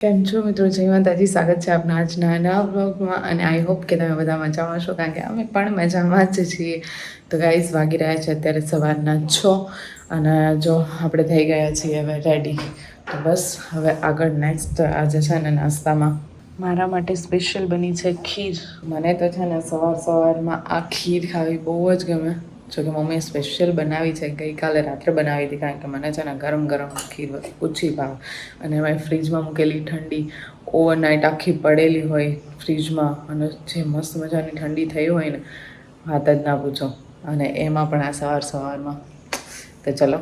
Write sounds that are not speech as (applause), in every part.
કેમ છો મિત્રો? જય માતાજી. સ્વાગત છે આપના આજના નવા બ્લોગમાં અને આઈ હોપ કે તમે બધા મજામાં છો કારણ કે અમે પણ મજામાં જ છીએ. તો ગાઈઝ વાગી રહ્યા છે અત્યારે સવારના છ અને જો આપણે થઈ ગયા છીએ હવે રેડી તો બસ, હવે આગળ નેક્સ્ટ આજે છે ને નાસ્તામાં. મારા માટે સ્પેશિયલ બની છે ખીર. મને તો છે ને સવાર સવારમાં આ ખીર ખાવી બહુ જ ગમે. જો કે મમ્મીએ સ્પેશિયલ બનાવી છે ગઈકાલે રાત્રે બનાવી હતી, કારણ કે મને છે ને ગરમ ગરમ ખીર ઓછી ભાવ. અને એમાં ફ્રીજમાં મૂકેલી ઠંડી ઓવરનાઇટ આખી પડેલી હોય ફ્રીજમાં અને જે મસ્ત મજાની ઠંડી થઈ હોય ને, વાત જ ના પૂછો. અને એમાં પણ આ સવાર સવારમાં, તો ચલો,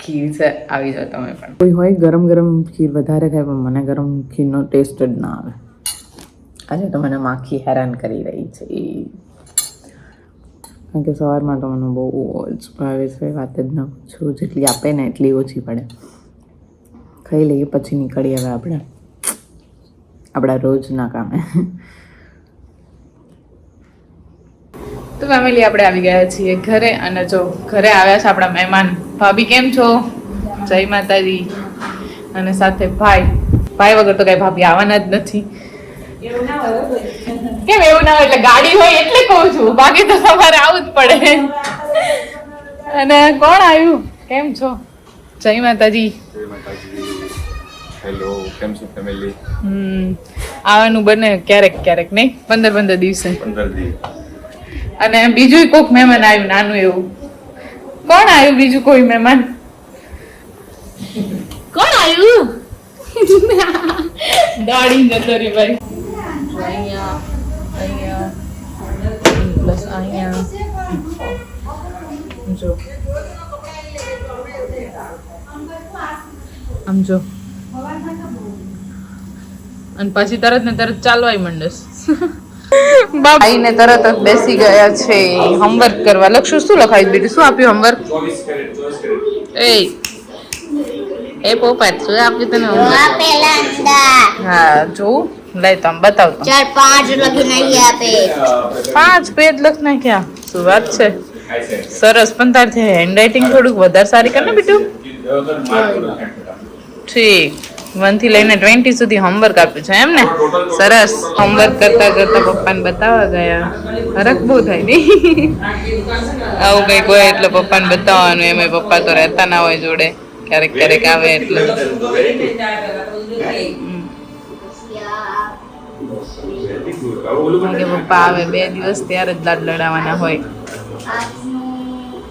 ખીર છે, આવી જાઓ તમે પણ. કોઈ હોય ગરમ ગરમ ખીર વધારે ખાય, પણ મને ગરમ ખીરનો ટેસ્ટ જ ના આવે. આજે તો મને માખી હેરાન કરી રહી છે. કારણ કે સવારમાં તો મને બહુ જ ભાવે છે, વાત જ ન પૂછું, જેટલી આપે ને એટલી ઓછી પડે. ખાઈ લઈએ, પછી નીકળીએ હવે આપણે. આપણા રોજના કામે. તો ફેમિલી આપણે આવી ગયા છીએ ઘરે અને જો ઘરે આવ્યા છે આપણા મહેમાન. ભાભી, કેમ છો? જય માતાજી. અને સાથે ભાઈ. ભાઈ વગર તો કઈ ભાભી આવવાના જ નથી. કેમ એવું ના હોય? એટલે ગાડી હોય એટલે કહું છું. બાકી તો તમારે આવું જ પડે. અને કોણ આવ્યું? કેમ છો? જય માતાજી. હેલો કેમ છો ફેમિલી હમ. આવવાનું બને ક્યારેક ક્યારેક નહીં? પંદર પંદર દિવસે. પંદર દિવસ. અને બીજું કોઈક મહેમાન આવ્યું નાનું એવું. કોણ આવ્યું બીજું કોઈ મહેમાન? કોણ આવ્યું? દાડી જતો રે ભાઈ અહીંયા અહીંયા પ્લસ અહીંયા જો આમ જો. અને પછી તરત ને તરત ચાલવાય મંડસ. આઈને તરત જ બેસી ગયા છે. હોમવર્ક કરવા. લખશું શું લખાવી બેટું? શું આપ્યું હોમવર્ક એ એ પોપટ શું આપ્યું તને હા જોઉં લઈ તો બતાવ તો ચાર પાંચ લખી નહીં આપે. પાંચ પેજ લખ નાખ્યા. શું વાત છે? સરસ પણ તારથી હેન્ડરાઇટિંગ થોડુંક વધારે સારી કર ને બેટું. ઠીક. વનથી લઈને ટ્વેન્ટી સુધી હોમવર્ક આપ્યું છે એમ ને? સરસ. હોમવર્ક કરતા કરતા પપ્પાને બતાવવા ગયા. ફરક બહુ થાય નહીં આવું કંઈક હોય એટલે પપ્પાને બતાવવાનું એમાં પપ્પા તો રહેતા ના હોય જોડે. ક્યારેક ક્યારેક આવે એટલે. કારણ કે પપ્પા આવે બે દિવસ ત્યારે જ લાડ લડાવવાના હોય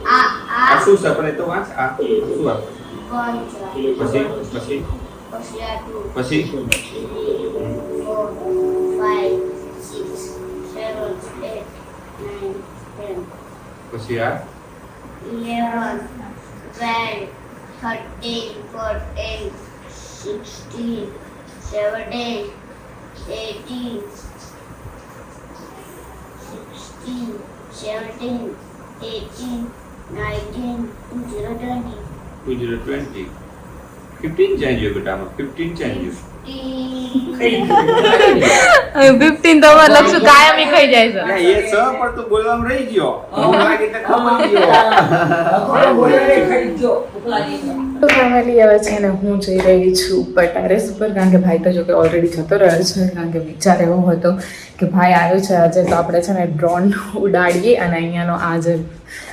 આ શું છે પણ એ તો વાંચ આ શું આ પછી પછી પછી પછી આ eleven twelve thirteen fourteen sixteen seventeen eighteen 17, 18, 19, 20. 20. 15 changes, 15 changes. Fifteen તો અમારે લખશું કાયમી ખાઈ જાય છે. એ સ પણ તું બોલવામાં રહી ગયો. હું. લાગે કે ખબર ગયો. તો ફેમિલી હવે છે ને હું જઈ રહી છું ઉપર ટેરેસ ઉપર કારણ કે ભાઈ તો જો કે ઓલરેડી જતો રહ્યો છે કારણ કે વિચાર એવો હતો કે ભાઈ આવ્યો છે આજે તો આપણે છે ને ડ્રોન ઉડાડીએ અને અહીંયાનો આ જે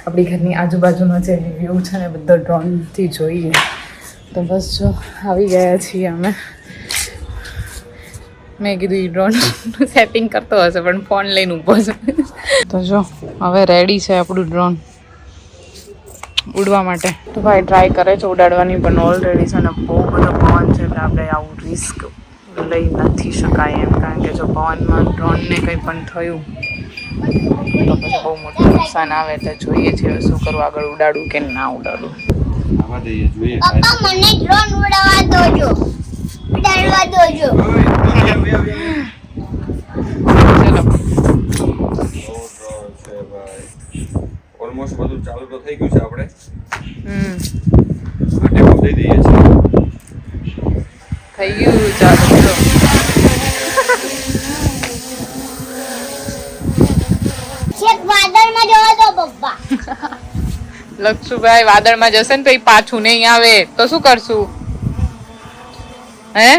આપણી ઘરની આજુબાજુનો જે વ્યૂ છે ને બધો ડ્રોનથી જોઈએ. તો બસ જો આવી ગયા છીએ અમે. મેં કીધું એ ડ્રોન સેટિંગ કરતો હશે પણ ફોન લઈને ઊભો છે. તો જો હવે રેડી છે આપણું ડ્રોન ઉડવા માટે. તો ભાઈ ટ્રાય કરે છે ઉડાડવાની પણ ઓલરેડી છે ને બહુ બધો પવન છે એટલે આપણે આવું રિસ્ક લઈ નથી શકાય એમ કારણ કે જો પવનમાં ડ્રોનને કંઈ પણ થયું તો પછી બહુ મોટું નુકસાન આવે એટલે જોઈએ છે શું કરવું આગળ ઉડાડવું કે ના ઉડાડવું આવા જઈએ. જોઈએ મને ડ્રોન ઉડાવવા દોજો ઉડાડવા દોજો ઓલમોસ્ટ બધું ચાલુ તો થઈ ગયું છે આપણે. હમ. ટેકો દઈ દઈએ છીએ. થઈ ગયું ચાલુ ચલો વાદળમાં જવા દો પપ્પા. લક્ષુભાઈ વાદળમાં જશે ને તો એ પાછું નહીં આવે. તો શું કરશું? હે?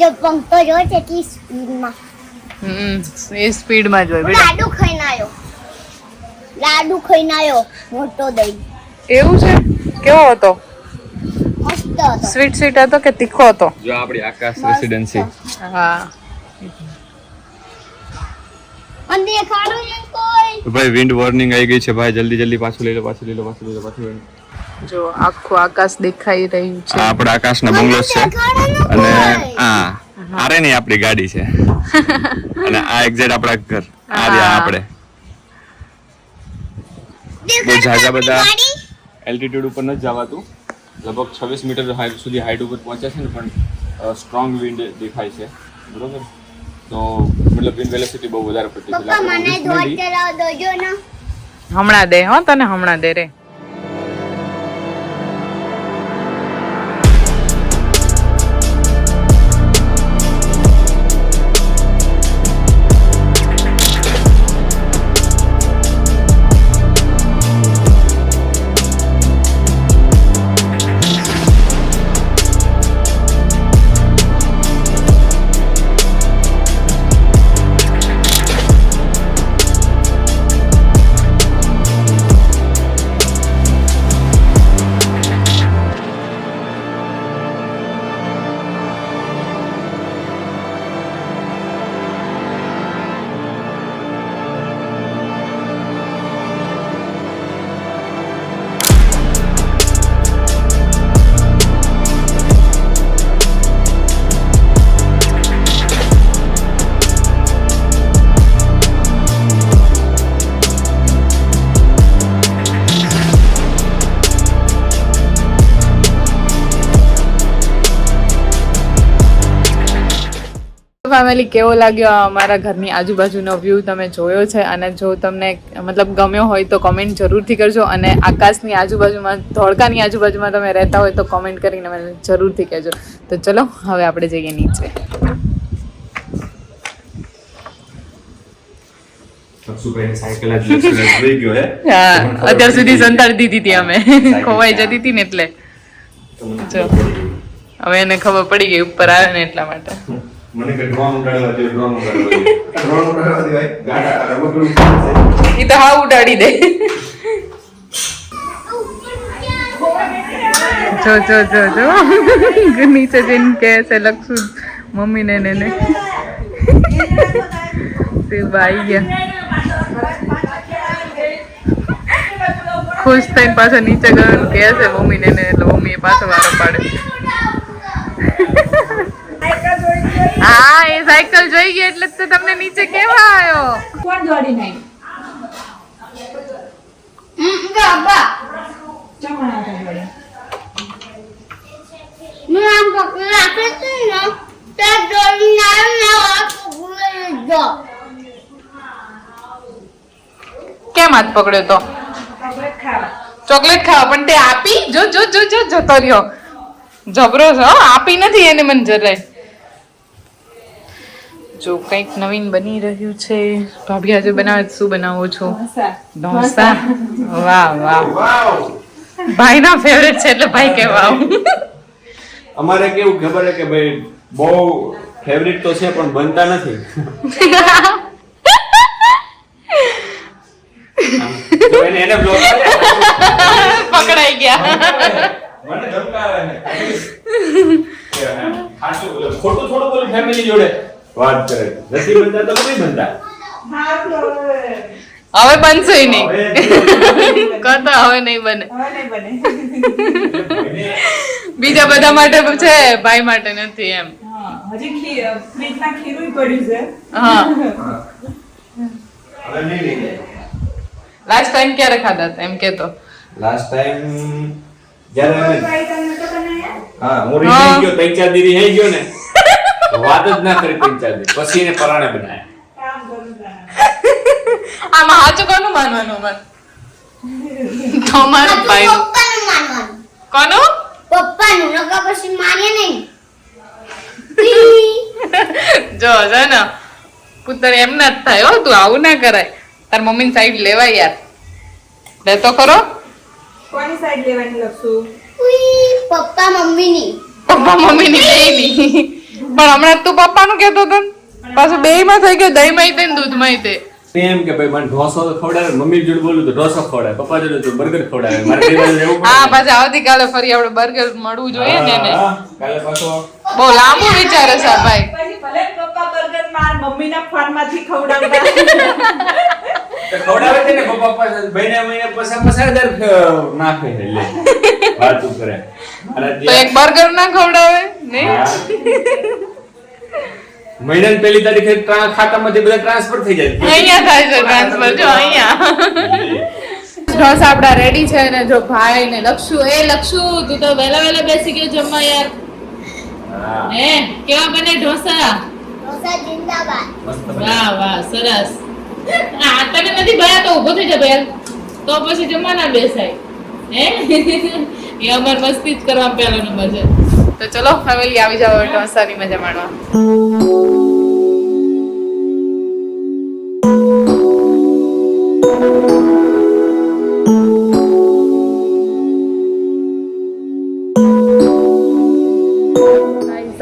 જો પંખો જો કેટલી સ્પીડમાં. હમ એ સ્પીડમાં જ હોય બેટા. લાડુ ખાઈને આવ્યો લાડુ ખાઈને આવ્યો મોટો દહીં. એવું છે? કેવો હતો? મસ્ત હતો. સ્વીટ સ્વીટ હતો કે તીખો હતો? જો આપણી આકાશ રેસિડેન્સી હા. ભાઈ વિન્ડ વોર્નિંગ આવી ગઈ છે ભાઈ. જલ્દી જલ્દી પાછું લઈ લો પાછું લઈ લો પાછું લઈ લો પાછું લઈ લો. જો આખું આકાશ દેખાઈ રહ્યું છે. આપણા બંગલો બંગલોસ છે. અને આ આરે ની આપણી ગાડી છે. (laughs) અને આ એક્ઝેક્ટ આપણા ઘર. આ રહ્યા આપણે. બહુ ઝાઝા બધા- ગાડી. એલ્ટિટ્યુડ ઉપર નથી જવાતું. લગભગ છવ્વીસ મીટર હાઈટ સુધી હાઈટ ઉપર પહોંચે છે ને પણ સ્ટ્રોંગ વિન્ડ દેખાય છે. બરોબર? તો મતલબ વિન્ડ વેલોસિટી બહુ વધારે પડતી છે. હમણાં દે હો તને હમણાં દે રે. ફેમિલી કેવો લાગ્યો અમારા ઘરની આજુબાજુનો વ્યૂ તમે જોયો છે? અને જો તમને મતલબ ગમ્યો હોય તો કોમેન્ટ જરૂરથી કરજો અને આકાશની આજુબાજુમાં ધોળકાની આજુબાજુમાં તમે રહેતા હોય તો કોમેન્ટ કરીને મને જરૂરથી કહેજો. તો ચલો હવે આપણે જઈએ નીચે. (laughs) અત્યાર સુધી સંતાડી દીધી હતી અમે. ખોવાઈ જતી હતી ને એટલે. હવે એને ખબર પડી ગઈ ઉપર આવે ને એટલા માટે. (laughs) મને કે ડ્રોન ઉડાડવા દે ડ્રોન ઉડાડવા દે ડ્રોન (laughs) ઉડાડવા દે ભાઈ ગાડા રમકડું છે. એ તો હા ઉડાડી દે. જો જો જો જો. (laughs) નીચે જઈને કે છે લક્ષુ મમ્મીને ને ને શિવ આવી ગયા. ખુશ થઈને પાછા નીચે ગયો કે છે મમ્મીને ને એટલે મમ્મી પાછો વારો પાડે હા એ સાયકલ જોઈ ગઈ એટલે તો તમને નીચે કેવા આવ્યો કોણ દોડી નહીં? કેમ હાથ પકડ્યો તો? ચોકલેટ ખાવા પણ તે આપી? જો જો જો જો જતો રહ્યો. જબરો છો હો આપી નથી એને મને જરાય. જો કંઈક નવીન બની રહ્યું છે ભાભી આજે બનાવે શું બનાવો છો? ઢોસા. વાહ વાહ. ભાઈના ફેવરેટ છે એટલે ભાઈ કે વાવ અમારે કેવું ખબર છે કે ભાઈ બહુ ફેવરેટ તો છે પણ બનતા નથી. એને એને બ્લોક પકડાઈ ગયા. મને ધમકાવે ખોટું થોડું બોલું ફેમિલી જોડે? વાત કરે નથી બનતા તો નહીં બનતા. હવે બનશે નહીં. (laughs) કરતા હવે નહીં બને. હવે નહીં બને. (laughs) બીજા બધા માટે છે ભાઈ માટે નથી એમ. હજી ફ્રીજમાં ખીરું પડ્યું છે. હા. લાસ્ટ ટાઈમ ક્યારે ખાધા હતા? એમ કેતો. લાસ્ટ ટાઈમ જ્યારે હા હું. રીઝાઈ ગયો ત્રણ ચાર દીદી થઈ ગયો ને. વાત જ ના કરી પંચાયત પછી એને પરાણે તારા. આમાં સાચું કોનું માનવાનું અમાર? તમારા ભાઈ પપ્પાનું માનવાનું. કોનું? પપ્પાનું નકા પછી માને નહીં. (laughs) જો છે ને. પુત્ર એમ ના જ થાય હો તું આવું ના કરાય. તાર મમ્મી સાઈડ લેવાય યાર. લે તો ખરો. કોની સાઈડ લેવાની લખશું? પપ્પા મમ્મીની. પપ્પા મમ્મી ની બે ની પણ હમણાં તું પપ્પાનું કહેતો હતો ને. પાછું બે માં થઈ ગયું દહીં માં તે દૂધમાં તે. એમ કે ભાઈ મને ઢોસો તો ખવડાવે મમ્મી જોડે બોલું તો ઢોસો ખવડાવે પપ્પા જોડે તો બર્ગર ખવડાવે મારે બે બાજુ રહેવું પડે. હા પાછા આવતીકાલે ફરી આપણે બર્ગર મળવું જોઈએ ને એને. કાલે પાછો. બહુ લાંબુ વિચારે છે ભાઈ. પછી ભલે પપ્પા બર્ગર માર મમ્મીના ફોનમાંથી ખવડાવતા. તો ખવડાવે છે ને પપ્પા પાસે મહિને મહિને પૈસા પસાર દર નાખે એટલે વાતું કરે. તો એક બર્ગર ના ખવડાવે? મહિનાની પહેલી તારીખે ખાતામાંથી બધા ટ્રાન્સફર થઈ જાય. અહીંયા થાય છે ટ્રાન્સફર જો અહીંયા. ઢોસા આપડા રેડી છે ને જો ભાઈ ને લક્ષુ એ લક્ષુ તું તો વહેલા વેલા બેસી ગયો જમવા યાર. હે. કેવા બને ઢોસા? ઢોસા જિંદાબાદ. વાહ વાહ સરસ. આ તને નથી ભયા તો ઊભો થઈ જા બેન તો પછી જમવા ના બેસાય. હે? એ અમર મસ્તી જ કરવા પહેલો નંબર છે. તો ચલો, ફેમિલી, આવી હવે ઢોસાની મજા માણવા.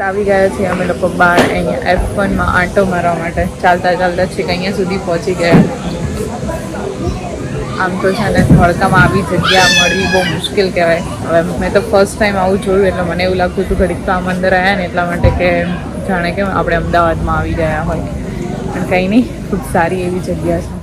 આવી ગયા છીએ અમે લોકો બાર અહીંયા એફ વનમાં આંટો મારવા માટે. ચાલતા ચાલતા છેક અહીંયા સુધી પહોંચી ગયા. આમ તો છે ને ધોળકામાં આવી જગ્યા મળવી બહુ મુશ્કેલ કહેવાય. હવે મેં તો ફર્સ્ટ ટાઈમ આવું જોયું એટલે મને એવું લાગતું હતું ઘડીક તો આમ અંદર આવ્યા ને એટલા માટે કે જાણે કે આપણે અમદાવાદમાં આવી ગયા હોય. પણ કંઈ નહીં, ખૂબ સારી એવી જગ્યા છે.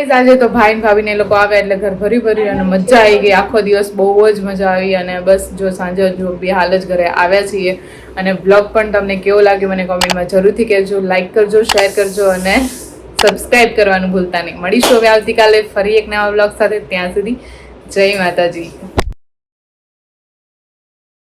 ગાઈઝ આજે તો ભાઈ ને ભાભીને લોકો આવ્યા એટલે ઘર ભરી ભર્યું અને મજા આવી ગઈ. આખો દિવસ બહુ જ મજા આવી અને બસ જો સાંજે જો બી હાલ જ ઘરે આવ્યા છીએ. અને બ્લોગ પણ તમને કેવો લાગ્યો મને કોમેન્ટમાં જરૂરથી કહેજો. લાઈક કરજો શેર કરજો અને સબસ્ક્રાઈબ કરવાનું ભૂલતા નહીં. મળીશું હવે આવતીકાલે ફરી એક નવા બ્લોગ સાથે. ત્યાં સુધી જય માતાજી.